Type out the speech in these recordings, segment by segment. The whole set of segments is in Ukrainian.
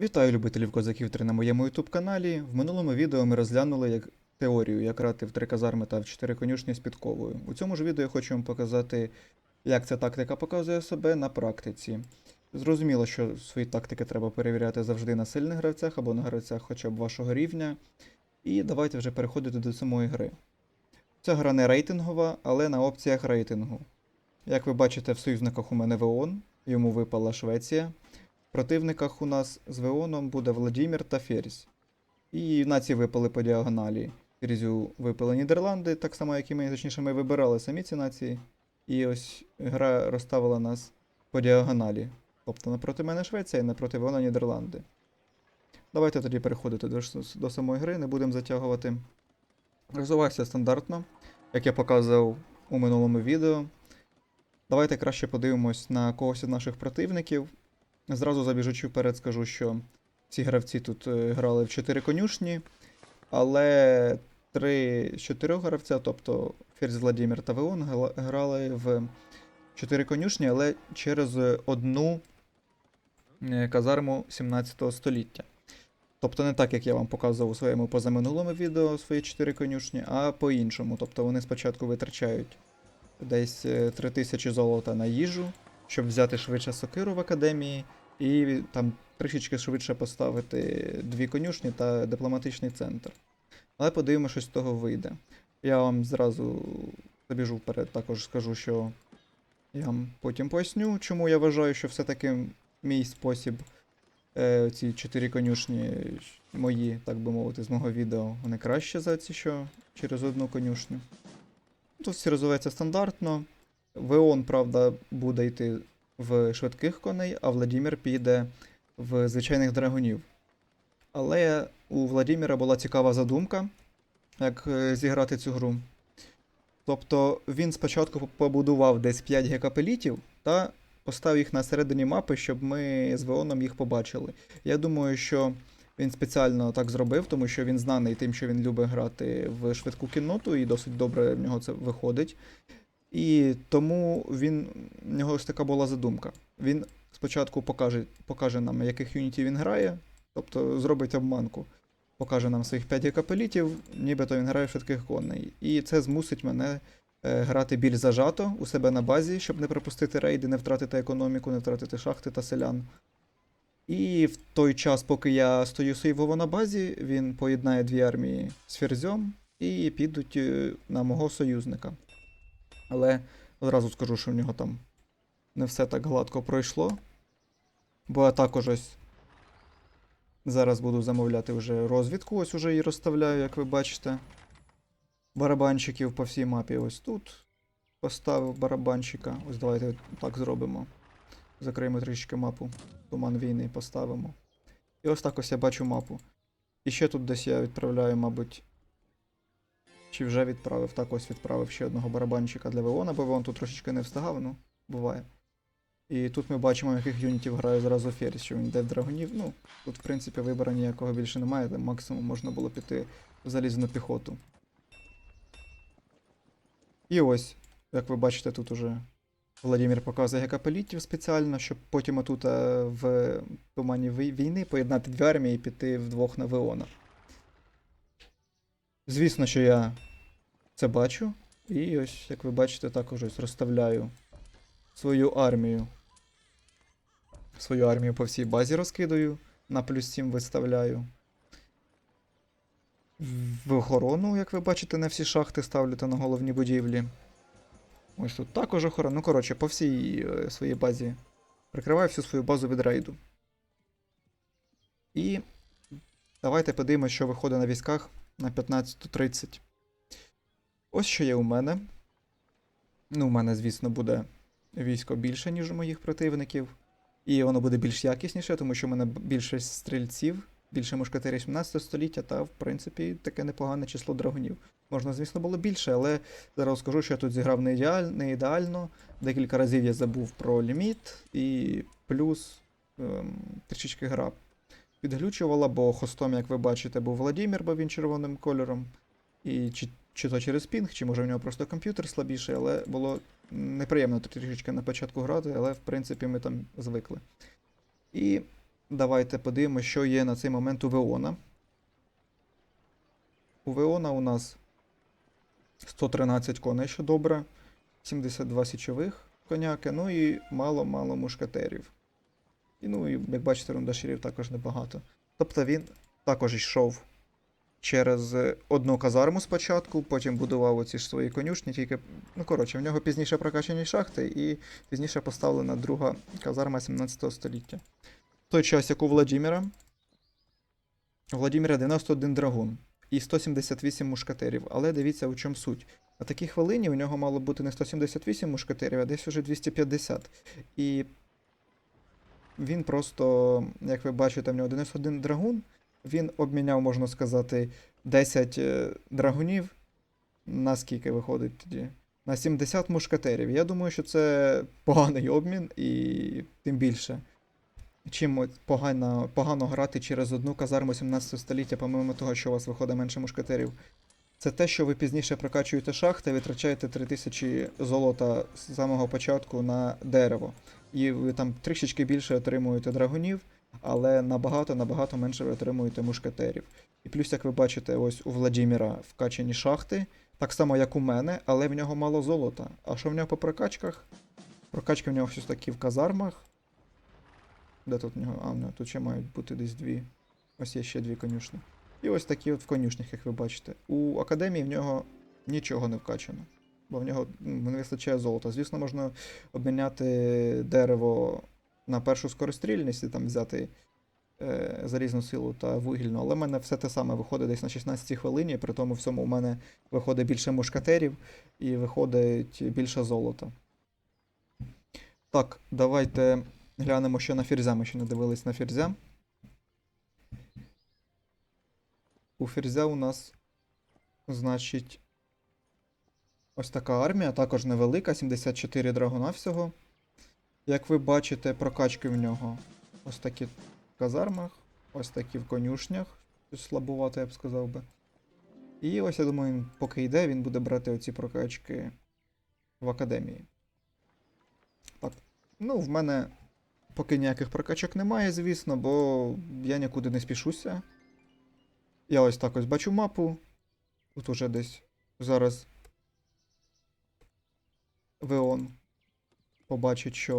Вітаю любителів козаків 3 на моєму YouTube каналі. В минулому відео ми розглянули як теорію, як грати в три казарми та в чотири конюшні з підковою. У цьому ж відео я хочу вам показати, як ця тактика показує себе на практиці. Зрозуміло, що свої тактики треба перевіряти завжди на сильних гравцях або на гравцях хоча б вашого рівня. І давайте вже переходити до самої гри. Ця гра не рейтингова, але на опціях рейтингу. Як ви бачите, в союзниках у мене ВОН, йому випала Швеція. В противниках у нас з Веоном буде Владімір та Ферзь. І нації випали по діагоналі. Ферзю випали Нідерланди, так само, як і ми, точніше, ми вибирали самі ці нації. І ось гра розставила нас по діагоналі. Тобто напроти мене Швеція і напроти Веона Нідерланди. Давайте тоді переходити до, до самої гри, не будемо затягувати. Розвивайся стандартно, як я показував у минулому відео. Давайте краще подивимось на когось із наших противників. Зразу забіжучи вперед, скажу, що ці гравці тут е, грали в 4 конюшні, але 3 з 4 гравця, тобто Ферзь Владимир та Веон, грали в 4 конюшні, але через одну е, казарму 17 століття. Тобто не так, як я вам показував у своєму позаминулому відео свої 4 конюшні, а по-іншому. Тобто вони спочатку витрачають десь е, 3000 золота на їжу, щоб взяти швидше сокиру в академії, і там трішечки швидше поставити дві конюшні та дипломатичний центр. Але подивимося, що з того вийде. Я вам зразу забіжу вперед, також скажу, що я вам потім поясню, чому я вважаю, що все-таки мій спосіб, е, ці чотири конюшні мої, так би мовити, з мого відео, вони краще за ці, що через одну конюшню. Тут все розвивається стандартно. Веон, правда, буде йти в швидких коней, а Владімір піде в звичайних драгунів. Але у Владіміра була цікава задумка, як е, зіграти цю гру. Тобто він спочатку побудував десь 5 гекапелітів та поставив їх на середині мапи, щоб ми з Веоном їх побачили. Я думаю, що він спеціально так зробив, тому що він знаний тим, що він любить грати в швидку кінноту, і досить добре в нього це виходить. І тому він, в нього ось така була задумка. Він спочатку покаже, покаже нам, яких юнітів він грає, тобто зробить обманку. Покаже нам своїх 5 капелітів, нібито він грає швидких коней. І це змусить мене е, грати більш зажато у себе на базі, щоб не пропустити рейди, не втратити економіку, не втратити шахти та селян. І в той час, поки я стою сейвово на базі, він поєднає дві армії з Ферзьом і підуть е, на мого союзника. Але одразу скажу, що в нього там не все так гладко пройшло. Бо я також ось зараз буду замовляти вже розвідку, ось уже її розставляю, як ви бачите. Барабанчиків по всій мапі ось тут. Поставив барабанчика. Ось давайте так зробимо. Закриємо трішки мапу. Туман війни поставимо. І ось так ось я бачу мапу. І ще тут десь я відправляю, мабуть. Чи вже відправив? Так ось відправив ще одного барабанчика для Веона, бо Веон тут трошечки не встигав, ну, буває. І тут ми бачимо, яких юнітів грає зразу Ферзь, що він йде в драгунів. Ну, тут, в принципі, вибору ніякого більше немає, там максимум можна було піти в залізну піхоту. І ось, як ви бачите, тут уже Владимир показує гекапелітів спеціально, щоб потім отут е, в тумані війни поєднати дві армії і піти вдвох на Веона. Звісно, що я це бачу. І ось, як ви бачите, також ось розставляю свою армію. Свою армію по всій базі розкидаю, на плюс 7 виставляю. В охорону, як ви бачите, на всі шахти ставлю та на головні будівлі. Ось тут також охорона. Ну, коротше, по всій е, своїй базі. Прикриваю всю свою базу від рейду. І давайте подивимося, що виходить на військах на 15.30. Ось що є у мене. Ну, у мене, звісно, буде військо більше, ніж у моїх противників. І воно буде більш якісніше, тому що в мене більше стрільців, більше мушкетерів 17 століття, та, в принципі, таке непогане число драгунів. Можна, звісно, було більше, але зараз скажу, що я тут зіграв не, ідеаль, не ідеально. Декілька разів я забув про ліміт, і плюс ем, трішечки гра підглючувала, бо хостом, як ви бачите, був Владимир, бо він червоним кольором. І чи, чи то через пінг, чи може в нього просто комп'ютер слабіший, але було неприємно трішечки на початку грати, але в принципі ми там звикли. І давайте подивимося, що є на цей момент у Веона. У Веона у нас 113 коней, що добре, 72 січових коняки, ну і мало-мало мушкетерів. І ну, як бачите, рундаширів також небагато. Тобто він також йшов через е, одну казарму спочатку, потім будував оці ж свої конюшні, тільки. Ну, коротше, в нього пізніше прокачані шахти і пізніше поставлена друга казарма 17 століття. В той час, як у Владіміра, у Владіміра 91 драгун і 178 мушкетерів. Але дивіться, у чому суть. На такій хвилині у нього мало бути не 178 мушкетерів, а десь уже 250. І він просто, як ви бачите, в нього 91 драгун. Він обміняв, можна сказати, 10 е, драгунів. На скільки виходить тоді? На 70 мушкетерів. Я думаю, що це поганий обмін, і тим більше. Чим погано, погано грати через одну казарму 17 століття, помимо того, що у вас виходить менше мушкетерів. Це те, що ви пізніше прокачуєте шахти, витрачаєте 3000 золота з самого початку на дерево. І ви там трішечки більше отримуєте драгунів, але набагато-набагато менше ви отримуєте мушкетерів. І плюс, як ви бачите, ось у Владіміра вкачані шахти, так само, як у мене, але в нього мало золота. А що в нього по прокачках? Прокачки в нього щось такі в казармах. Де тут в нього? А, в нього тут ще мають бути десь дві. Ось є ще дві конюшні. І ось такі от в конюшнях, як ви бачите. У академії в нього нічого не вкачано. Бо в нього не вистачає золота. Звісно, можна обміняти дерево на першу скорострільність і там взяти е, залізну силу та вугільну, але в мене все те саме виходить десь на 16 й хвилині, при тому всьому у мене виходить більше мушкатерів і виходить більше золота. Так, давайте глянемо, що на фірзя. Ми ще не дивились на фірзя. У ферзя у нас, значить, ось така армія, також невелика, 74 драгуна всього. Як ви бачите, прокачки в нього ось такі в казармах, ось такі в конюшнях. Слабувато, я б сказав би. І ось я думаю, він поки йде, він буде брати оці прокачки в академії. Так. Ну, в мене поки ніяких прокачок немає, звісно, бо я нікуди не спішуся. Я ось так ось бачу мапу. Тут уже десь зараз Веон побачить, що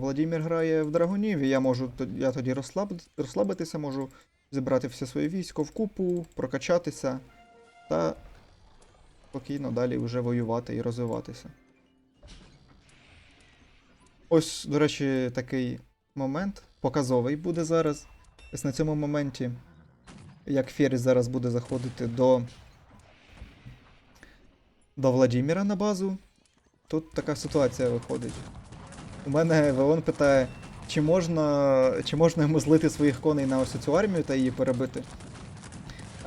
Владимир грає в драгунів, і я можу я тоді розслаб... розслабитися, можу зібрати все своє військо в купу, прокачатися та спокійно далі вже воювати і розвиватися. Ось, до речі, такий момент показовий буде зараз. Ось на цьому моменті як Феріс зараз буде заходити до. До Владіміра на базу. Тут така ситуація виходить. У мене Веон питає, чи можна, чи можна йому злити своїх коней на ось цю армію та її перебити.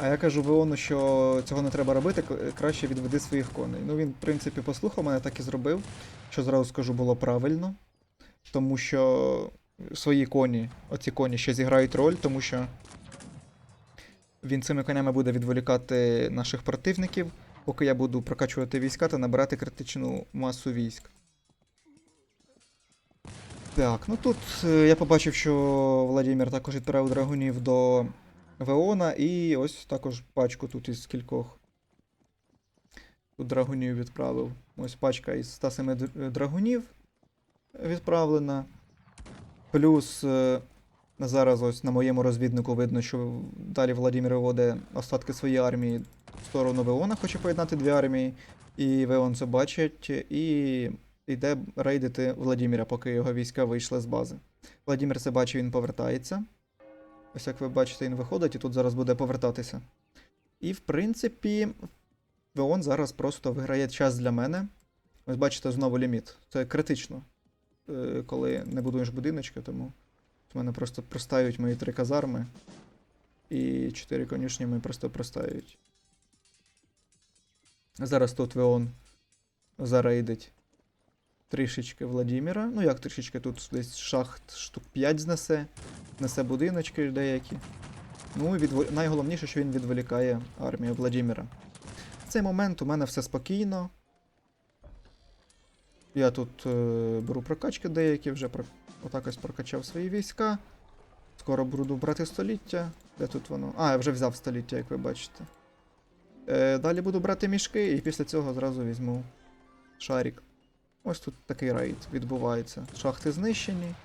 А я кажу Веону, що цього не треба робити, краще відведи своїх коней. Ну він, в принципі, послухав мене, так і зробив. Що зразу скажу, було правильно. Тому що свої коні, оці коні ще зіграють роль, тому що він цими конями буде відволікати наших противників, поки я буду прокачувати війська та набирати критичну масу військ. Так, ну тут е, я побачив, що Владимир також відправив драгунів до Веона, і ось також пачку тут із кількох. Тут драгунів відправив. Ось пачка із 107 драгунів відправлена. Плюс е, Зараз ось на моєму розвіднику видно, що далі Владимир виводить остатки своєї армії в сторону Веона, хоче поєднати дві армії. І Веон це бачить і йде рейдити Владимира, поки його війська вийшли з бази. Владимир це бачить, він повертається. Ось як ви бачите, він виходить і тут зараз буде повертатися. І в принципі, Веон зараз просто виграє час для мене. Ось бачите, знову ліміт. Це критично, е, коли не будуєш будиночки, тому. У мене просто простають мої три казарми. І чотири конюшні ми просто простають. Зараз тут Веон зарейдить трішечки Владіміра. Ну як трішечки, тут десь шахт штук 5 знесе, несе будиночки деякі. Ну і відво... найголовніше, що він відволікає армію Владіміра. В цей момент у мене все спокійно. Я тут е, беру прокачки деякі, вже. Отак ось прокачав свої війська. Скоро буду брати століття. Де тут воно? А, я вже взяв століття, як ви бачите. Е, далі буду брати мішки, і після цього зразу візьму шарик. Ось тут такий рейд відбувається. Шахти знищені,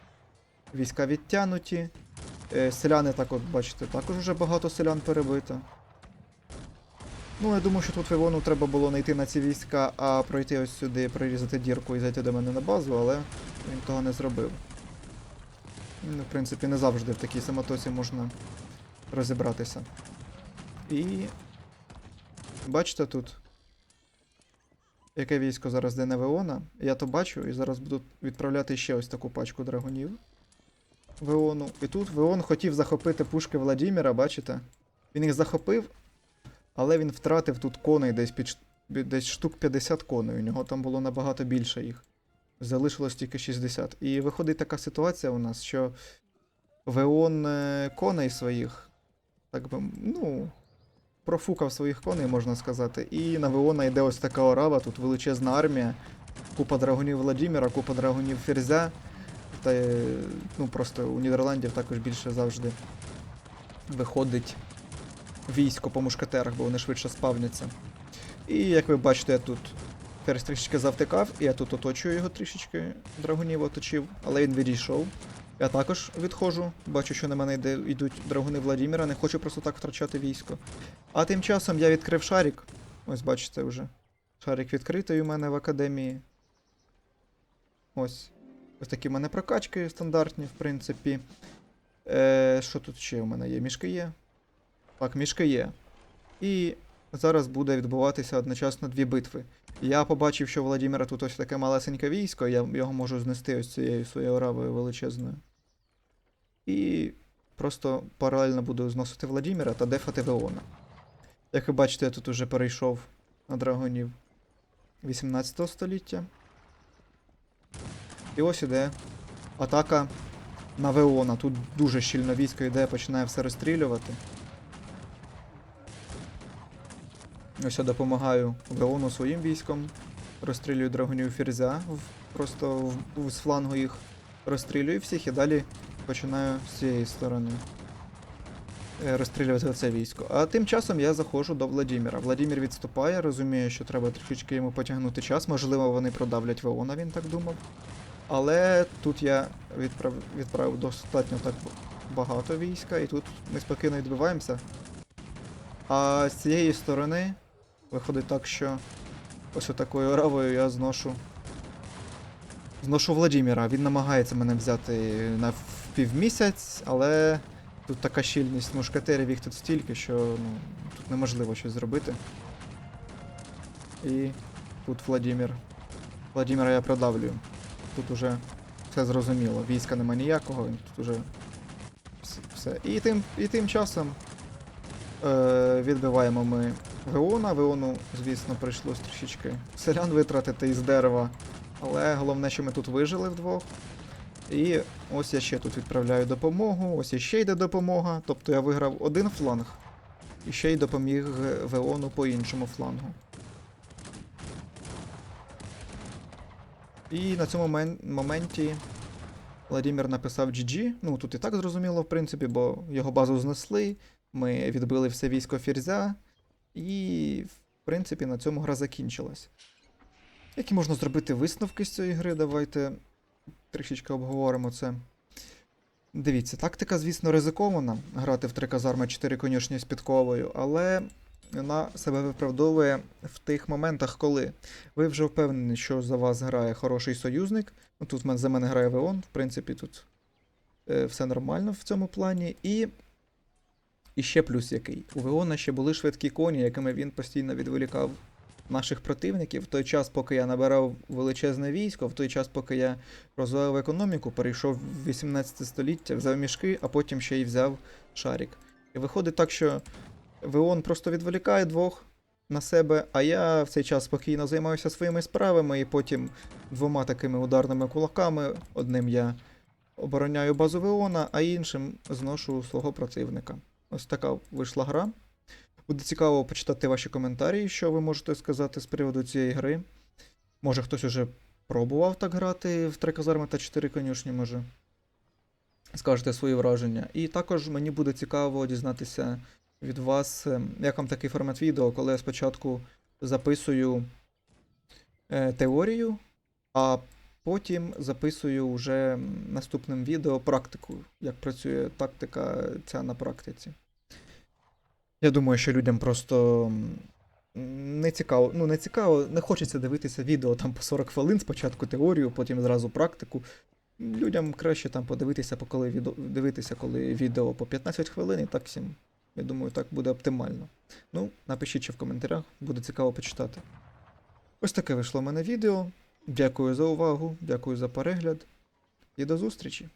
війська відтянуті. Е, селяни так от, бачите, також вже багато селян перебито. Ну, я думаю, що тут Вивону треба було не йти на ці війська, а пройти ось сюди, прорізати дірку і зайти до мене на базу, але він того не зробив. Ну, в принципі, не завжди в такій самотоці можна розібратися. І. Бачите тут. Яке військо зараз на Веона? Я то бачу, і зараз буду відправляти ще ось таку пачку драгунів. Веону. І тут Веон хотів захопити пушки Владіміра, бачите? Він їх захопив, але він втратив тут коней десь під- десь штук 50 коней. У нього там було набагато більше їх. Залишилось тільки 60. І виходить така ситуація у нас, що Веон е, коней своїх, так би, ну, профукав своїх коней, можна сказати. І на Веона йде ось така орава, тут величезна армія, купа драгунів Владіміра, купа драгунів Ферзя. Та е, ну, просто у Нідерландів також більше завжди виходить військо по мушкетерах, бо вони швидше спавняться. І як ви бачите, я тут Ферзь трішечки завтикав, і я тут оточую його трішечки, драгунів оточив, але він відійшов. Я також відходжу, бачу, що на мене йде, йдуть драгуни Владіміра, не хочу просто так втрачати військо. А тим часом я відкрив шарик. Ось бачите вже. Шарик відкритий у мене в академії. Ось. Ось такі в мене прокачки стандартні, в принципі. Е, що тут ще у мене є? Мішки є? Так, мішки є. І зараз буде відбуватися одночасно дві битви. Я побачив, що у Владімира тут ось таке малесеньке військо, я його можу знести ось цією своєю оравою величезною. І просто паралельно буду зносити Владіміра та дефати Веона. Як ви бачите, я тут уже перейшов на драгонів 18 століття. І ось іде атака на Веона. Тут дуже щільно військо йде, починає все розстрілювати. Ось я допомагаю Веону своїм військом. Розстрілюю драгонів Ферзя, в- просто в- в- з флангу їх розстрілюю всіх і далі починаю з цієї сторони е, розстрілювати це військо. А тим часом я заходжу до Владіміра. Владімір відступає, розуміє, що треба трішечки йому потягнути час. Можливо, вони продавлять Веона, він так думав. Але тут я відправ... відправив достатньо так багато війська, і тут ми спокійно відбиваємося. А з цієї сторони виходить так, що ось такою оравою я зношу. Зношу Владіміра. Він намагається мене взяти на півмісяць, але тут така щільність мушкетерів, їх тут стільки, що ну, тут неможливо щось зробити. І тут Владімір. Владіміра я продавлюю. Тут уже все зрозуміло. Війська нема ніякого, тут уже все. І тим, і тим часом е, відбиваємо ми Веона. Веону, звісно, прийшлось трішечки селян витратити із дерева. Але головне, що ми тут вижили вдвох. І ось я ще тут відправляю допомогу, ось іще йде допомога. Тобто я виграв один фланг і ще й допоміг Веону по іншому флангу. І на цьому мен- моменті Владимир написав GG. Ну тут і так зрозуміло, в принципі, бо його базу знесли. Ми відбили все військо Ферзя. І, в принципі, на цьому гра закінчилась. Які можна зробити висновки з цієї гри? Давайте трішечки обговоримо це. Дивіться, тактика, звісно, ризикована грати в три казарми 4 конюшні з підковою, але вона себе виправдовує в тих моментах, коли ви вже впевнені, що за вас грає хороший союзник. Ну, тут за мене грає Веон, в принципі, тут е, все нормально в цьому плані. І, і ще плюс який. У Веона ще були швидкі коні, якими він постійно відволікав наших противників. В той час, поки я набирав величезне військо, в той час, поки я розвивав економіку, перейшов в 18 століття, взяв мішки, а потім ще й взяв шарик. І виходить так, що Веон просто відволікає двох на себе, а я в цей час спокійно займаюся своїми справами, і потім двома такими ударними кулаками. Одним я обороняю базу Веона, а іншим зношу свого противника. Ось така вийшла гра. Буде цікаво почитати ваші коментарі, що ви можете сказати з приводу цієї гри. Може хтось уже пробував так грати в три казарми та чотири конюшні, може. скажете свої враження. І також мені буде цікаво дізнатися від вас, ем, як вам такий формат відео, коли я спочатку записую е, теорію, а потім записую вже наступним відео практику, як працює тактика ця на практиці. Я думаю, що людям просто не цікаво, ну не цікаво, не хочеться дивитися відео там по 40 хвилин, спочатку теорію, потім зразу практику. Людям краще там подивитися, коли відео, дивитися, коли відео по 15 хвилин, і так всім. Я думаю, так буде оптимально. Ну, напишіть ще в коментарях, буде цікаво почитати. Ось таке вийшло в мене відео. Дякую за увагу, дякую за перегляд і до зустрічі!